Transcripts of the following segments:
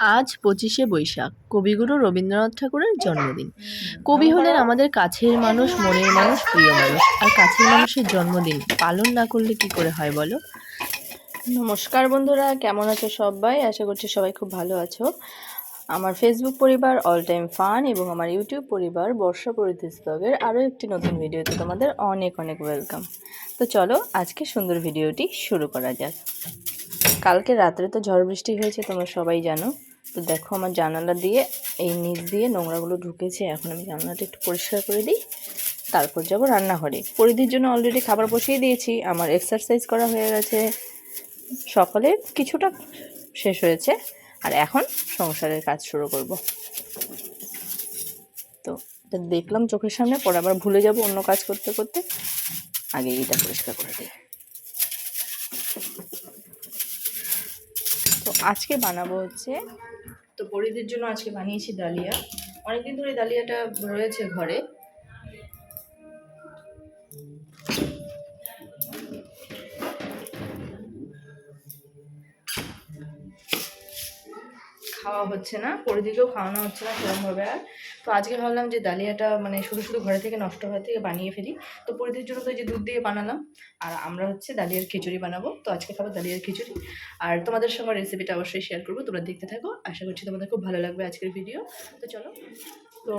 আজ পঁচিশে বৈশাখ। কবিগুরু রবীন্দ্রনাথ ঠাকুরের জন্মদিন। কবি হলেন আমাদের কাছের মানুষ, মনের মানুষ, প্রিয় মানুষ। আর কাছের মানুষের জন্মদিন পালন না করলে কি করে হয় বলো? নমস্কার বন্ধুরা, কেমন আছো সবাই? আশা করছি সবাই খুব ভালো আছো। আমার ফেসবুক পরিবার অল টাইম ফান এবং আমার ইউটিউব পরিবার বর্ষা পরিতেশ ব্লগের আরও একটি নতুন ভিডিওতে তোমাদের অনেক অনেক ওয়েলকাম তো চলো, আজকে সুন্দর ভিডিওটি শুরু করা যাক। কালকে রাত্রে তো ঝড় বৃষ্টি হয়েছে, তোমরা সবাই জানো। তো দেখো আমার জানালা দিয়ে এই নিচ দিয়ে নোংরাগুলো ঢুকেছে, এখন আমি জানালাটা একটু পরিষ্কার করে দিই। তারপর যাব রান্নাঘরে। পরিধির জন্য অলরেডি খাবার বসিয়ে দিয়েছি, আমার এক্সারসাইজ করা হয়ে গেছে। সকালে কিছুটা শেষ হয়েছে, আর এখন সংসারের কাজ শুরু করব। তো এটা দেখলাম চোখের সামনে, পরে আবার ভুলে যাব অন্য কাজ করতে করতে। আগে এইটা পরিষ্কার করে দিই। আজকে বানাবো হচ্ছে। তো পরিদের জন্য আজকে বানিয়েছি ডালিয়া। অনেকদিন ধরে ডালিয়াটা রয়েছে ঘরে। খাওয়া হচ্ছে না পরিদিকেও খাওয়ানো হচ্ছে না সেরকমভাবে আর। তো আজকে ভাবলাম যে ডালিয়াটা মানে শুধু শুধু ঘরে থেকে নষ্ট হওয়ার থেকে বানিয়ে ফেলি। তো পরিদির জন্য তো যে দুধ দিয়ে বানালাম। আর আমরা হচ্ছে ডালিয়ার খিচুড়ি বানাবো। তো আজকে খাব ডালিয়ার খিচুড়ি। আর তোমাদের সঙ্গে রেসিপিটা অবশ্যই শেয়ার করব। তোমরা দেখতে থাকো। আশা করছি তোমাদের খুব ভালো লাগবে আজকের ভিডিও তো চলো। তো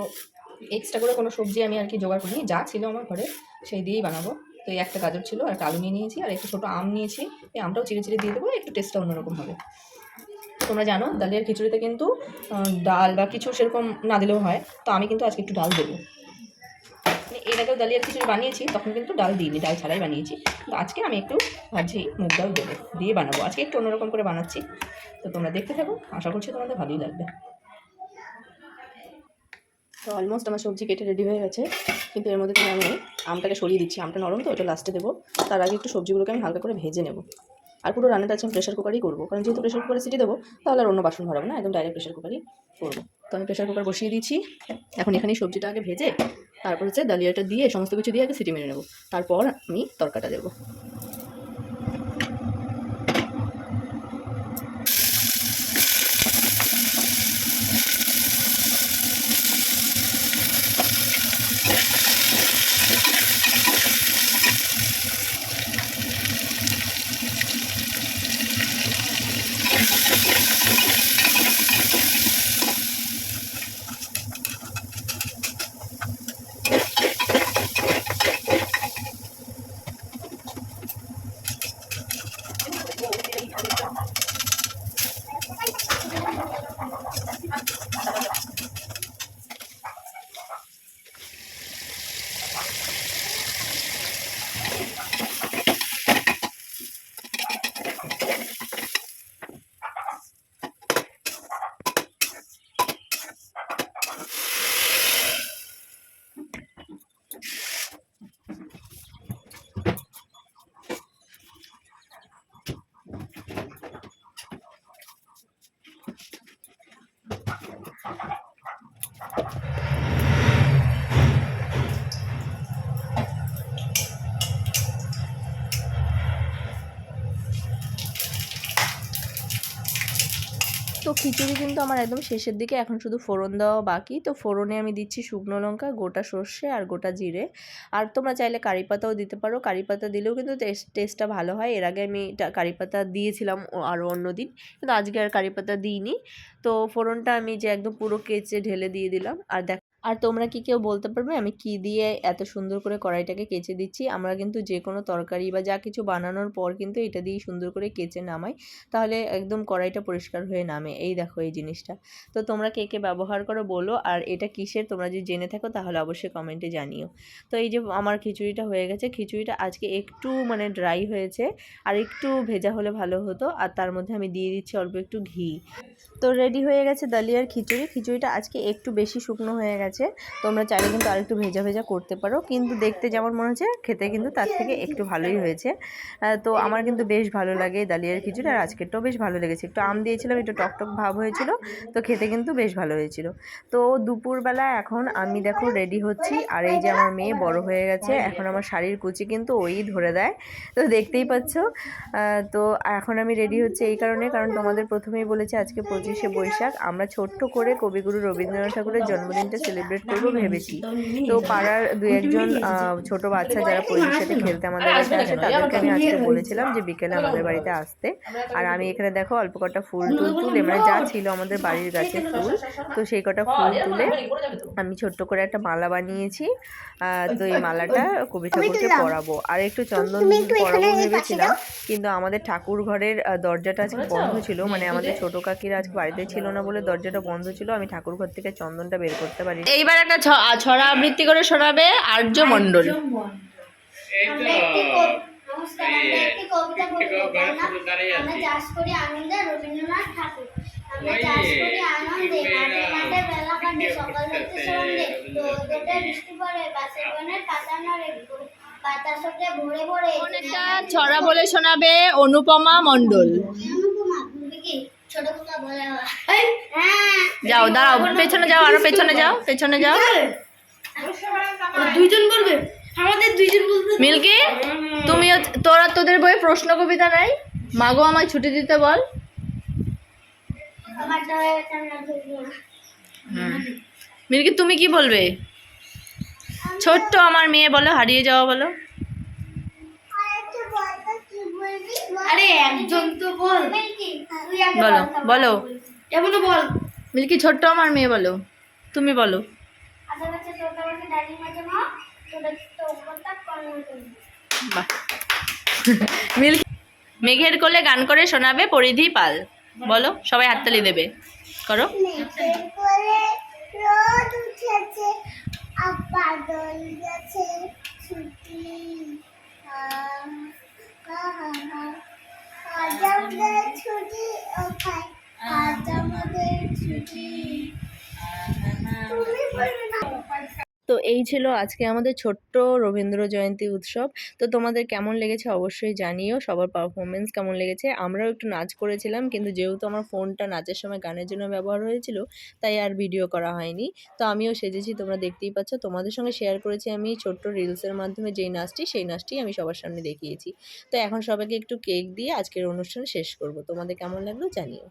এক্সট্রা করে কোনো সবজি আমি আর কি জোগাড় করিনি। যা ছিল আমার ঘরে সেই দিয়েই বানাবো। তো এই একটা গাজর ছিল, আর একটা আলু নিয়ে নিয়েছি, আর একটু ছোটো আম নিয়েছি। এই আমটাও চিড়ে চিড়ে দিয়ে দেবো, একটু টেস্টটা অন্যরকম হবে। তোমরা জানো ডালিয়ার খিচুড়িতে কিন্তু ডাল বা কিছু সেরকম না দিলেও হয়। তো আমি কিন্তু আজকে একটু ডাল দেবো। মানে এর আগেও ডালিয়ার খিচুড়ি বানিয়েছি, তখন কিন্তু ডাল দিইনি, ডাল ছাড়াই বানিয়েছি। তো আজকে আমি একটু ভাবছি মুগ ডাল দেবো, দিয়ে বানাবো। আজকে একটু অন্যরকম করে বানাচ্ছি। তো তোমরা দেখতে থাকো, আশা করছি তোমাদের ভালোই লাগবে। তো অলমোস্ট আমার সবজি কেটে রেডি হয়ে গেছে, কিন্তু এর মধ্যে আমি আমটাকে সরিয়ে দিচ্ছি। আমটা নরম তো, ওটা লাস্টে দেবো। তার আগে একটু সবজিগুলোকে আমি হালকা করে ভেজে নেব। আর পুরো রান্নাটা আছে আমি প্রেশার কুকারই করব। কারণ যেহেতু প্রেশার কুকারে সিটি দেবো, তাহলে আর অন্য বাসন ভরাবো না, একদম ডাইরেক্ট প্রেশার কুকারই করব। তো আমি প্রেশার কুকার বসিয়ে দিয়েছি এখন এখানেই সবজিটা আগে ভেজে, তারপর হচ্ছে ডালিয়াটা দিয়ে, সমস্ত কিছু দিয়ে আগে সিটি মেরে নেব। তারপর আমি তরকাটা দেবো। তো খিচুড়ি কিন্তু আমার একদম শেষের দিকে। এখন শুধু ফোড়ন দেওয়া বাকি। তো ফোড়নে আমি দিচ্ছি শুকনো লঙ্কা, গোটা সর্ষে আর গোটা জিরে। আর তোমরা চাইলে কারি পাতাও দিতে পারো। কারি পাতা দিলেও কিন্তু টেস্ট টেস্টটা ভালো হয়। এর আগে আমি কারি পাতা দিয়েছিলাম আরও অন্য দিন। কিন্তু আজকে আর কারি পাতা দিইনি। তো ফোড়নটা আমি যে একদম পুরো কেচে ঢেলে দিয়ে দিলাম। আর দেখ আর তোমরা কি কেউ বলতে পারবে? আমি কি দিয়ে এত সুন্দর করে কড়াইটাকে কেচে দিচ্ছি? আমরা কিন্তু যে কোনো তরকারি বা যা কিছু বানানোর পর কিন্তু এটা দিয়ে সুন্দর করে কেচে নামাই। তাহলে একদম কড়াইটা পরিষ্কার হয়ে নামে। এই দেখো এই জিনিসটা। তো তোমরা কে কে ব্যবহার করো বলো। আর এটা কিসের? তোমরা যদি জেনে থাকো তাহলে অবশ্যই কমেন্টে জানিও। তো এই যে আমার খিচুড়িটা হয়ে গেছে। খিচুড়িটা আজকে একটু মানে ড্রাই হয়েছে। আর একটু ভেজা হলে ভালো হতো। আর তার মধ্যে আমি দিয়ে দিচ্ছি অল্প একটু ঘি। তো রেডি হয়ে গেছে দালিয়ার খিচুড়ি। খিচুড়িটা আজকে একটু বেশি শুকনো হয়ে গেছে। তোমরা চাইলে কিন্তু আরেকটু ভেজা ভেজা করতে পারো। কিন্তু দেখতে যেমন মনে হচ্ছে, খেতে কিন্তু তার থেকে একটু ভালোই হয়েছে। তো আমার কিন্তু বেশ ভালো লাগে এই দালিয়ার খিচুড়ি আর আজকেরটাও বেশ ভালো লেগেছে। একটু আম দিয়েছিলাম, একটু টকটক ভাব হয়েছিল, তো খেতে কিন্তু বেশ ভালো হয়েছিল। তো দুপুরবেলা এখন আমি দেখো রেডি হচ্ছি। আর এই যে আমার মেয়ে বড় হয়ে গেছে, এখন আমার শাড়ির কুচি কিন্তু ওই ধরে দেয়। তো দেখতেই পাচ্ছ। তো এখন আমি রেডি হচ্ছে এই কারণে, কারণ তোমাদের প্রথমেই বলেছি আজকে পঁচিশে বৈশাখ। আমরা ছোট্ট করে কবিগুরু রবীন্দ্রনাথ ঠাকুরের জন্মদিনটা সেলিব্রেট করব ভেবেছি তো পাড়ার দু একজন ছোট বাচ্চা যারা পরিবের সাথে খেলতে আমাদের বাড়িতে আসে তাদেরকে আমি আজকে বলেছিলাম যে বিকেলে আমাদের বাড়িতে আসতে। আর আমি এখানে দেখো অল্প কটা ফুল টুল তুলে মানে যা ছিল আমাদের বাড়ির গাছে ফুল তো সেই কটা ফুল তুলে আমি ছোট্ট করে একটা মালা বানিয়েছি তো এই মালাটা কবি ঠাকুরকে পরাবো। আর একটু চন্দন পরাবো ভেবেছিলাম কিন্তু আমাদের ঠাকুর ঘরের দরজাটা আজকে বন্ধ ছিল মানে আমাদের ছোট কাকিরা আজকে বাড়িতে ছিল না বলে দরজাটা বন্ধ ছিল আমি ঠাকুর ঘর থেকে চন্দনটা বের করতে পারি এইবার একটা ছ- ছড়া আবৃত্তি করে শোনাবে আর্য মণ্ডল। ছড়া বলে শোনাবে অনুপমা মণ্ডল অনুপমা বলবি কি ছোট কথা বলে হ্যাঁ যাও দাঁড়াও পেছনে যাও আরও পেছনে যাও পেছনে যাও। দুইজন বলবে আমাদের দুইজন বলতে মিল্কি তুমিও তোরা তোদের বইয়ে প্রশ্ন কবিতা নাই? মাগো আমায় ছুটি দিতে বল। মিল্কি তুমি কি বলবে? ছোট্ট আমার মেয়ে বলো হারিয়ে যাওয়া বলো। আরে একজন তো বল। বলো বল, এমনও বল। মিল্কি ছোট্ট আমার মেয়ে বলো। তুমি বলো। করবি। বাহ। মিল্কি মেঘের কোলে গান করে শোনাবে পরিধি পাল। বলো সবাই হাততালি দেবে। করো। রোদ উঠেছে আমাদের ছুটি ও ভাই আজ আমাদের ছুটি। এই ছিল আজকে আমাদের ছোট্ট রবীন্দ্র জয়ন্তী উৎসব। তো তোমাদের কেমন লেগেছে অবশ্যই জানিও। সবার পারফরমেন্স কেমন লেগেছে? আমরাও একটু নাচ করেছিলাম, কিন্তু যেহেতু আমার ফোনটা নাচের সময় গানের জন্য ব্যবহার হয়েছিল, তাই আর ভিডিও করা হয়নি। তো আমিও সেজেছি, তোমরা দেখতেই পাচ্ছ। তোমাদের সঙ্গে শেয়ার করেছি আমি ছোট্ট রিলসের মাধ্যমে যেই নাচটি, সেই নাচটি আমি সবার সামনে দেখিয়েছি। তো এখন সবাইকে একটু কেক দিয়ে আজকের অনুষ্ঠান শেষ করব। তোমাদের কেমন লাগল জানিও।